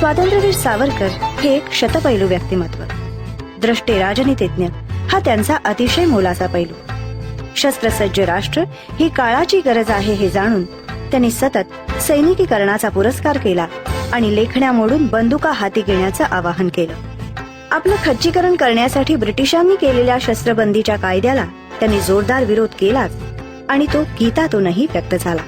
स्वातंत्र्यवीर सावरकर हे एक शतपैलू व्यक्तिमत्व. द्रष्टे राजनीतिज्ञ हा त्यांचा अतिशय मोलाचा पैलू. शस्त्रसज्ज राष्ट्र ही काळाची गरज आहे हे जाणून त्यांनी सतत सैनिकीकरणाचा पुरस्कार केला आणि लेखण्या मोडून बंदुका हाती घेण्याचं आवाहन केलं. आपलं खच्चीकरण करण्यासाठी ब्रिटिशांनी केलेल्या शस्त्रबंदीच्या कायद्याला त्यांनी जोरदार विरोध केलाच आणि तो गीतातूनही व्यक्त झाला.